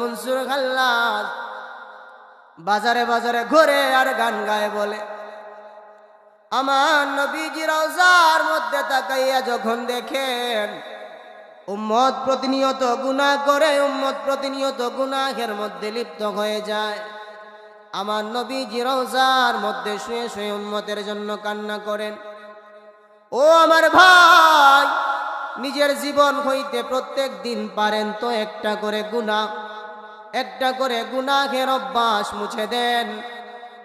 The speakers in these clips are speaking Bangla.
মনসুর বাজারে বাজারে ঘুরে আর গান গায় বলে। আমার নবীজি রওজার মধ্যে তাকাইয়া যখন দেখেন, উম্মত প্রতিনিয়ত গুনাহ করে, উম্মত প্রতিনিয়ত গুনাহের মধ্যে লিপ্ত হয়ে যায়। আমার নবীজি রওজার মধ্যে শুয়ে শুয়ে উম্মতের জন্য কান্না করেন, ও আমার ভাই নিজের জীবন হইতে প্রত্যেক দিন পারেন তো একটা করে গুণা একটা করে গুনাহের অভ্যাস মুছে দেন।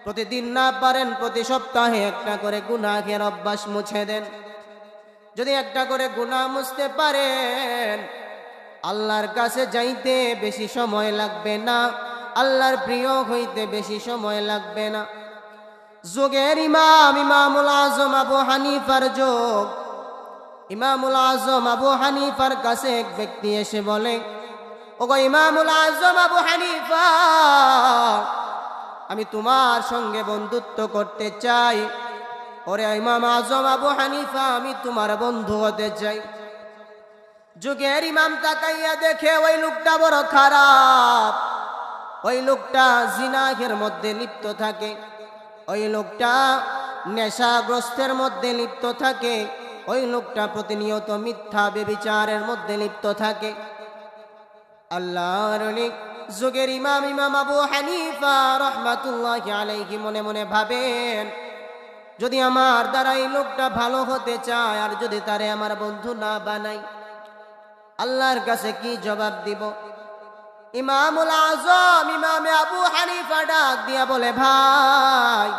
প্রতিদিন না পারেন, প্রতি সপ্তাহে একটা করে গুনাহের অভ্যাস মুছে দেন। যদি একটা করে গুনাহ মুছতে পারেন, আল্লাহর কাছে যাইতে বেশি সময় লাগবে না। আল্লাহর প্রিয় হইতে বেশি সময় লাগবে না। যোগের ইমাম, ইমামুল আজম, আবু হানিফার যোগ ইমামুল আজম আবু হানিফার কাছে এক ব্যক্তি এসে বলে, ওগো ইমামুল আজম আবু হানিফা, আমি তোমার সঙ্গে বন্ধুত্ব করতে চাই। ওরে ইমাম আজম আবু হানিফা, আমি তোমার বন্ধু হতে চাই। যুগের ইমাম তাকাইয়া দেখে, ওই লোকটা বড় খারাপ। ওই লোকটা জিনাহের মধ্যে লিপ্ত থাকে। ওই লোকটা নেশাগ্রস্তের মধ্যে লিপ্ত থাকে। ওই লোকটা প্রতিনিয়ত মিথ্যা বেবিচারের মধ্যে লিপ্ত থাকে। আল্লাহর যুগের ইমাম ইমাম আবু হানিফা রহমাতুল্লাহ আলাইহি মনে মনে ভাবেন, যদি আমার দ্বারা এই লোকটা ভালো হতে চায় আর যদি তারে আমার বন্ধু না বানাই আল্লাহর কাছে কি জবাব দিব? ইমামুল আজম, ইমামে আবু হানিফা ডাক দিয়া বলে, ভাই,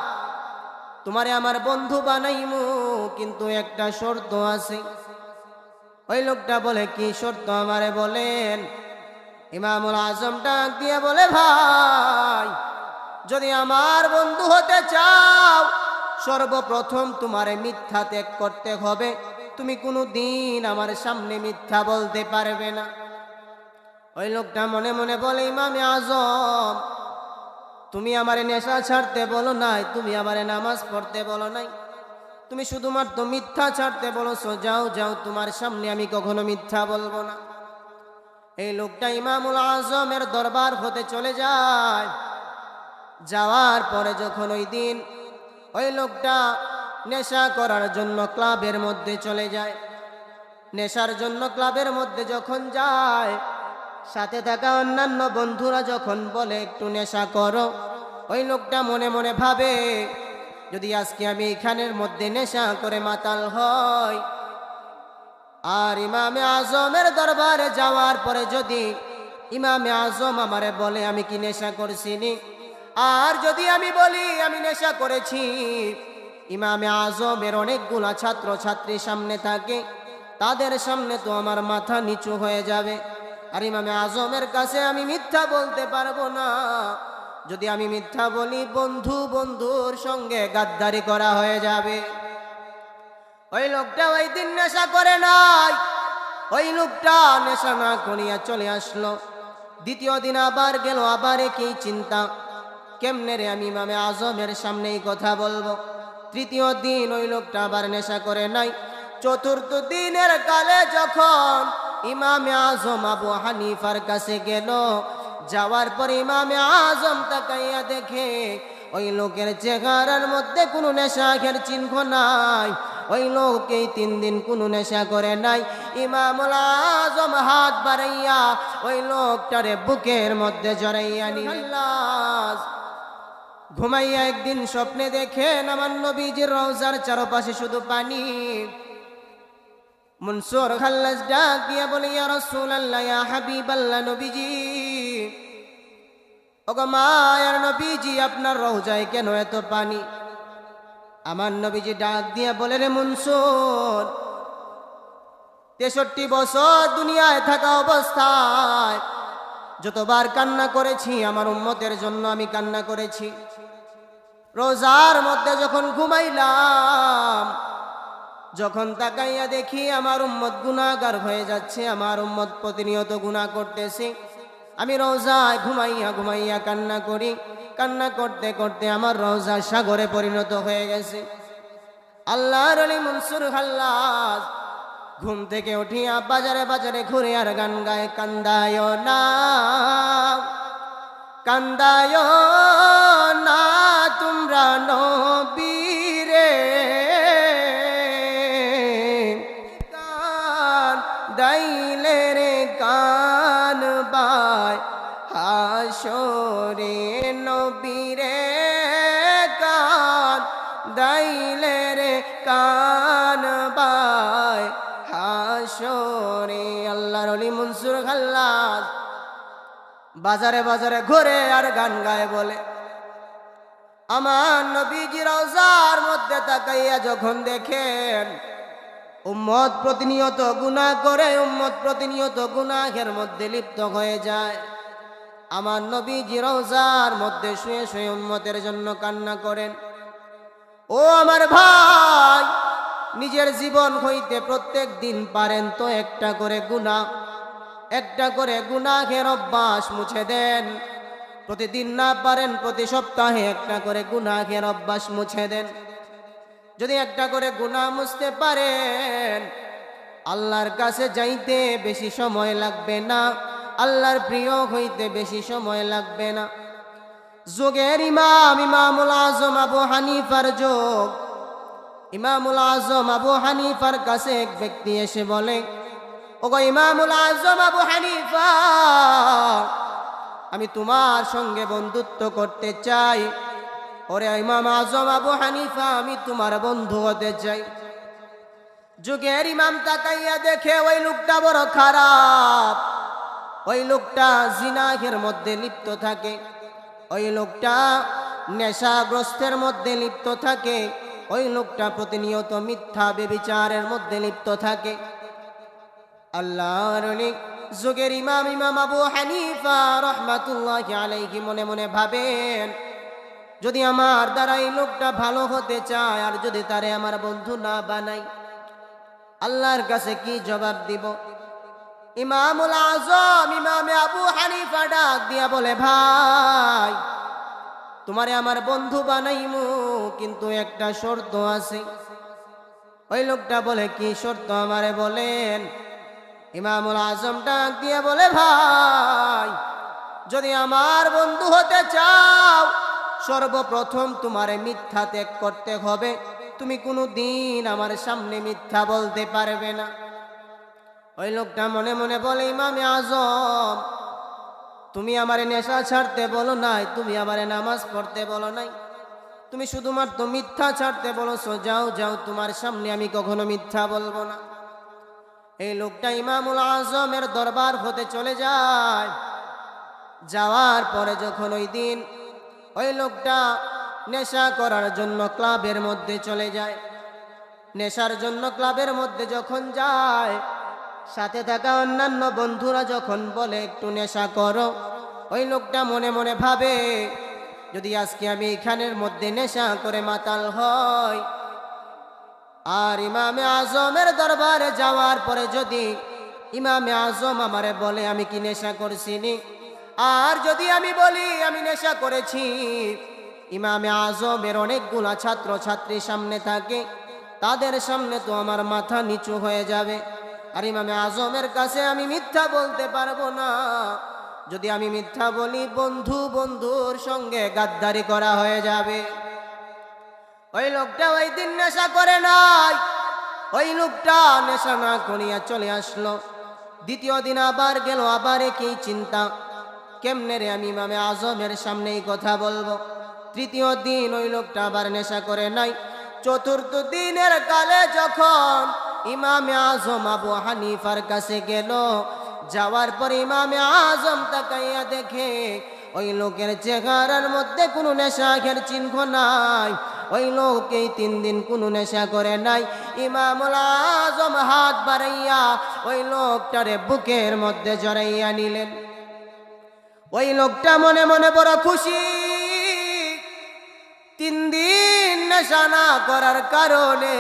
তোমারে আমার বন্ধু বানাইমু। কিন্তু একটা শর্ত আছে। ওই লোকটা বলে, কি শর্ত আমারে বলেন? ইমামুল আজম ডাক দিয়ে বলে, ভাই, যদি আমার বন্ধু হতে চাও, সর্বপ্রথম তোমারে মিথ্যা ত্যাগ করতে হবে। তুমি কোনো দিন আমার সামনে মিথ্যা বলতে পারবে না। ওই লোকটা মনে মনে বলে, ইমামে আজম, তুমি আমারে নেশা ছাড়তে বলো নাই, তুমি আমারে নামাজ পড়তে বলো নাই। তুমি শুধুমাত্র মিথ্যা ছাড়তে বলছো, যাও যাও, তোমার সামনে আমি কখনো মিথ্যা বলব না। এই লোকটা ইমামুল আজমের দরবার হতে চলে যায়। যাওয়ার পরে যখন ওই দিন ওই লোকটা নেশা করার জন্য ক্লাবের মধ্যে চলে যায়, নেশার জন্য ক্লাবের মধ্যে যখন যায়, সাথে থাকা অন্যান্য বন্ধুরা যখন বলে, একটু নেশা করো, ওই লোকটা মনে মনে ভাবে যদি আজকে আমি এখানের মধ্যে নেশা করে মাতাল হয় আর ইমামে আজমের দরবারে যাওয়ার পরে যদি ইমামে আজম আমারে বলে, আমি কি নেশা করছি নি আর যদি আমি বলি, আমি নেশা করেছি। ইমামে আজমের অনেকগুলা ছাত্র ছাত্রী সামনে থাকে। তাদের সামনে তো আমার মাথা নিচু হয়ে যাবে। আর ইমামে আজমের কাছে আমি মিথ্যা বলতে পারব না। যদি আমি মিথ্যা বলি, বন্ধু বন্ধুর সঙ্গে গাদ্দারি করা হয়ে যাবে। ওই লোকটা ওই দিন নেশা করে নাই। ওই লোকটা নেশা না করিয়া চলে আসলো। দ্বিতীয় দিন আবার গেল, আবার একই চিন্তা। কেমনে রে আমি ইমামে আজমের সামনেই কথা বলব? তৃতীয় দিন ওই লোকটা আবার নেশা করে নাই। চতুর্থ দিনের কালে যখন ইমামে আজম আবু হানিফার কাছে গেল যাওয়ার পর ইমামে আজম তাকাইয়া দেখে, ওই লোকের চেহারার মধ্যে কোনো নেশাখের চিহ্ন নাই। ওই লোক এই তিন দিন কোনো নেশা করে নাই। ইমামুল আজম হাত বাড়াইয়া ওই লোকটারে বুকের মধ্যে জড়াইয়া নিল। ঘুমাইয়া একদিন স্বপ্নে দেখেন আমার নবীজির রওজার চারপাশে শুধু পানি। মনসুর খাল্লাস ডাক দিয়া বলে, ইয়া রাসূলুল্লাহ, ইয়া হাবিবাল্লাহ নবীজি। ওগো মায়ার নবীজি, আপনার রওজায় কেন এত পানি? আমার নবীজি ডাক দিয়া বলে, রে মনসুর, তেষট্টি বছর দুনিয়ায় থাকা অবস্থায় যতবার কান্না করেছি, আমার উম্মতের জন্য আমি কান্না করেছি। রোজার মধ্যে যখন ঘুমাইলাম, যখন তাকাইয়া দেখি, আমার উম্মত গুণাগার হয়ে যাচ্ছে, আমার উম্মত প্রতিনিয়ত গুণা করতেছে। আমি রোজায় ঘুমাইয়া ঘুমাইয়া কান্না করি। কান্না করতে করতে আমার রোজা সাগরে পরিণত হয়ে গেছে। আল্লাহর আলী মনসুর হাল্লাস ঘুম থেকে উঠিয়া বাজারে বাজারে ঘুরে আর গান গায় কান্দায় না। কান্দায় না, তোমরা নবীরে নবীরে কান দাইলে রে কান বাই। হাসরে আল্লাহর অলি মনসুর খাল্লাস বাজারে বাজারে ঘুরে আর গান গায় বলে। আমার নবীজি রওজার মধ্যে তাকাইয়া যখন দেখেন, উম্মত প্রতিনিয়ত গুনাহ করে, উম্মত প্রতিনিয়ত গুনাহের মধ্যে লিপ্ত হয়ে যায়। আমার নবী রওজার মধ্যে শুয়ে শুয়ে উম্মতের জন্য কান্না করেন। ও আমার ভাই, নিজের জীবন হইতে প্রত্যেক দিন পারেন তো একটা করে গুনাহ। একটা করে গুনাহের অভ্যাস মুছে দেন। প্রতিদিন না পারেন, প্রতি সপ্তাহে একটা করে গুনাহের অভ্যাস মুছে দেন। যদি একটা করে গুনাহ মুছতে পারেন, আল্লাহর কাছে যাইতে বেশি সময় লাগবে না। আল্লাহর প্রিয় হইতে বেশি সময় লাগবে না। যোগের ইমাম, ইমামুল আজম আবু হানিফার যোগ। ইমামুল আজম আবু হানিফার কাছে এক ব্যক্তি এসে বলে, ওগো ইমামুল আজম আবু হানিফা, আমি তোমার সঙ্গে বন্ধুত্ব করতে চাই। ওরে ইমাম আজম আবু হানিফা, আমি তোমার বন্ধু হতে চাই। যুগের ইমাম তাকাইয়া দেখে ওই লোকটা বড় খারাপ। ওই লোকটা জিনাহের মধ্যে লিপ্ত থাকে। ওই লোকটা নেশাগ্রস্তের মধ্যে লিপ্ত থাকে। ওই লোকটা প্রতিনিয়ত মিথ্যা বেবিচারের মধ্যে লিপ্ত থাকে। আল্লাহর যুগের ইমাম ইমাম আবু হানিফা রহমাতুল্লাহ আলাইহি মনে মনে ভাবেন, যদি আমার দ্বারা এই লোকটা ভালো হতে চায় আর যদি তারে আমার বন্ধু না বানাই আল্লাহর কাছে কি জবাব দিব? ইমামুল আজম, ইমামে আবু হানিফা ডাক দিয়া বলে, ভাই, তোমারে আমার বন্ধু বানাইমু, কিন্তু একটা শর্ত আছে। ওই লোকটা বলে, কি শর্ত আমারে বলেন? ইমামুল আজম ডাক দিয়ে বলে, ভাই, যদি আমার বন্ধু হতে চাও, সর্বপ্রথম তোমারে মিথ্যা ত্যাগ করতে হবে। তুমি কোনো দিন আমার সামনে মিথ্যা বলতে পারবে না। ওই লোকটা মনে মনে বলে, ইমামে আজম, তুমি আমারে নেশা ছাড়তে বলো নাই, তুমি আমারে নামাজ পড়তে বলো নাই। তুমি শুধুমাত্র মিথ্যা ছাড়তে বলছো, যাও যাও, তোমার সামনে আমি কখনো মিথ্যা বলব না। এই লোকটা ইমামুল আজমের দরবার হতে চলে যায়। যাওয়ার পরে যখন ওই দিন ওই লোকটা নেশা করার জন্য ক্লাবের মধ্যে চলে যায়। নেশার জন্য ক্লাবের মধ্যে যখন যায় সাথে থাকা অন্যান্য বন্ধুরা যখন বলে, একটু নেশা করো, ওই লোকটা মনে মনে ভাবে, যদি আজকে আমি এখানের মধ্যে নেশা করে মাতাল হয় আর ইমামে আজমের দরবারে যাওয়ার পরে যদি ইমামে আজম আমারে বলে, আমি কি নেশা করছিনি? আর যদি আমি বলি, আমি নেশা করেছি। ইমামে আজমের অনেকগুলা ছাত্র ছাত্রী সামনে থাকে। তাদের সামনে তো আমার মাথা নিচু হয়ে যাবে। আর ইমামে আজমের কাছে আমি মিথ্যা বলতে পারব না। যদি আমি মিথ্যা বলি, বন্ধু বন্ধুর সঙ্গে গাদ্দারি করা হয়ে যাবে। ওই লোকটা ওই দিন নেশা করে নাই। ওই লোকটা নেশা না করিয়া চলে আসলো। দ্বিতীয় দিন আবার গেল, আবার একই চিন্তা। কেমনে রে আমি ইমামে আজমের সামনেই কথা বলব? তৃতীয় দিন ওই লোকটা আবার নেশা করে নাই। চতুর্থ দিনের কালে যখন ইমামে আজম আবু হানিফার কাছে গেল। যাওয়ার পর ইমামে আজম তাকাইয়া দেখে, ওই লোকের চেহারার মধ্যে কোনো নেশাখের চিহ্ন নাই। ওই লোক এই তিন দিন কোনো নেশা করে নাই। ইমামুল আজম হাত বাড়াইয়া ওই লোকটারে বুকের মধ্যে জড়াইয়া নিলেন। ওই লোকটা মনে মনে বড় খুশি। তিন দিন নেশা না করার কারণে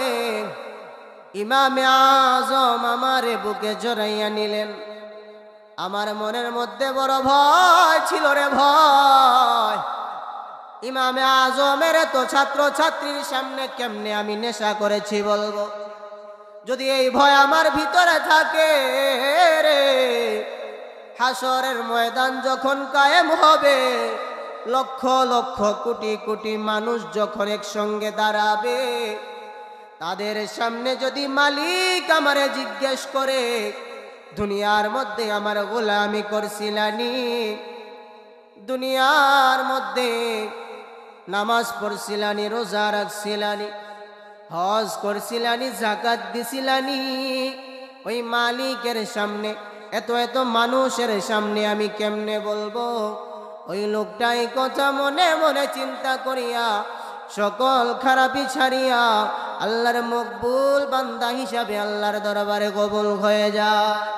ইমামে আজম আমারে বুকে জড়াইয়া নিলেন। আমার মনের মধ্যে বড় ভয় ছিল রে ভয়। ইমামে আজমের তো ছাত্র ছাত্রীর সামনে কেমনে আমি নেশা করেছি বলব? যদি এই ভয় আমার ভিতরে থাকে রে হাসরের ময়দান যখন কায়েম হবে, লক্ষ লক্ষ কোটি কোটি মানুষ যখন একসঙ্গে দাঁড়াবে তাদের সামনে যদি মালিক আমারে জিজ্ঞেস করে, দুনিয়ার মধ্যে আমার গোলামি করছিলানি? দুনিয়ার মধ্যে নামাজ পড়ছিলানি, রোজা রাখছিলানি, হজ করছিলানি জাকাত দিছিলানি? ওই মালিকের সামনে, এত এত মানুষের সামনে আমি কেমনে বলব? ওই লোকটাই কথা মনে মনে চিন্তা করিয়া, সকল খারাপি ছাড়িয়া আল্লাহর মকবুল বান্দা হিসাবে আল্লাহর দরবারে কবুল হয়ে যায়।